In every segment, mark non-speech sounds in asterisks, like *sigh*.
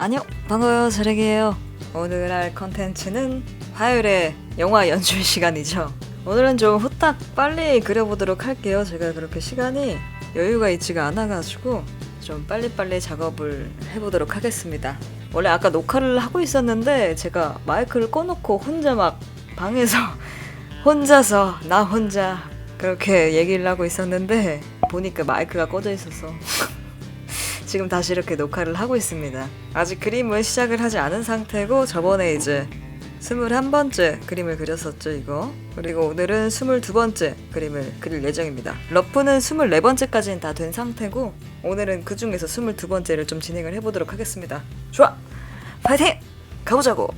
안녕 반가워요 저렉이에요. 오늘 할 컨텐츠는 화요일에 영화 연출 시간이죠. 오늘은 좀 후딱 빨리 그려보도록 할게요. 제가 그렇게 시간이 여유가 있지가 않아가지고 좀 빨리빨리 작업을 해보도록 하겠습니다. 원래 아까 녹화를 하고 있었는데 제가 마이크를 꺼놓고 혼자 막 방에서 *laughs* 혼자서 나 혼자 그렇게 얘기를 하고 있었는데 보니까 마이크가 꺼져 있어서 지금 다시 이렇게 녹화를 하고 있습니다. 아직 그림은 시작을 하지 않은 상태고 저번에 이제 21번째 그림을 그렸었죠 이거. 그리고 오늘은 22번째 그림을 그릴 예정입니다. 러프는 24번째까지는 다 된 상태고 오늘은 그 중에서 22번째를 좀 진행을 해보도록 하겠습니다. 좋아! 파이팅! 가보자고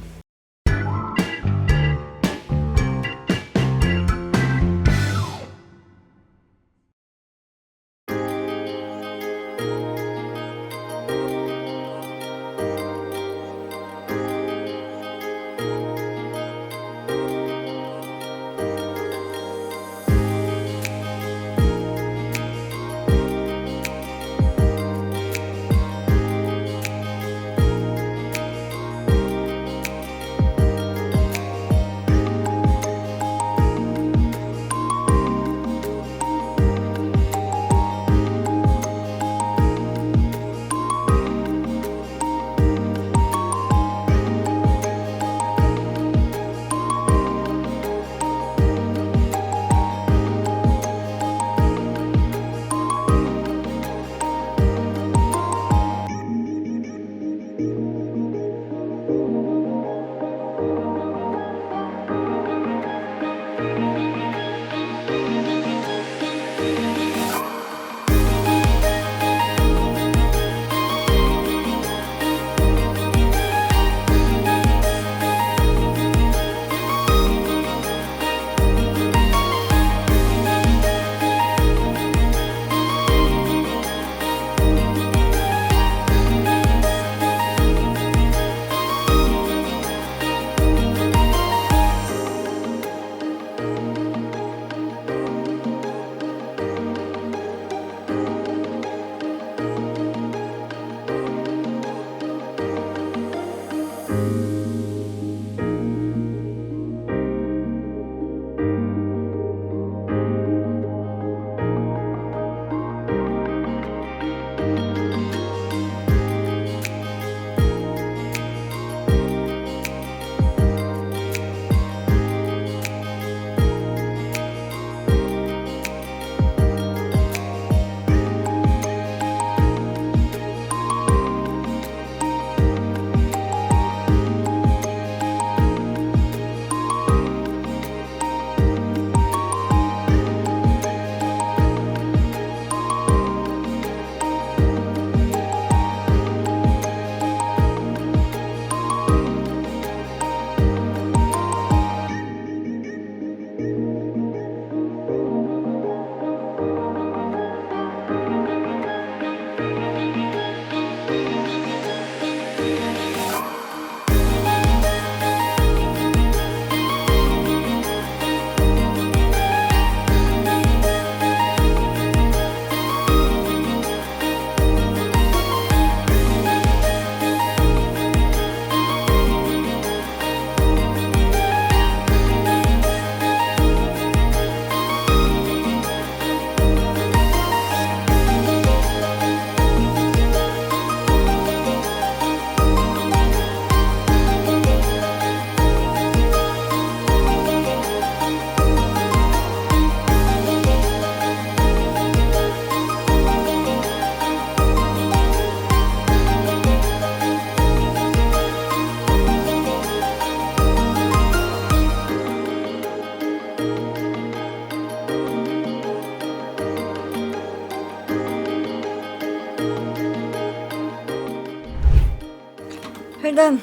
일단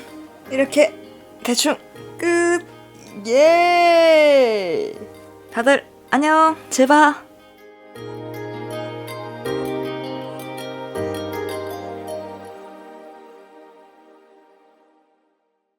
이렇게 대충 끝. 예. 다들 안녕. 제발.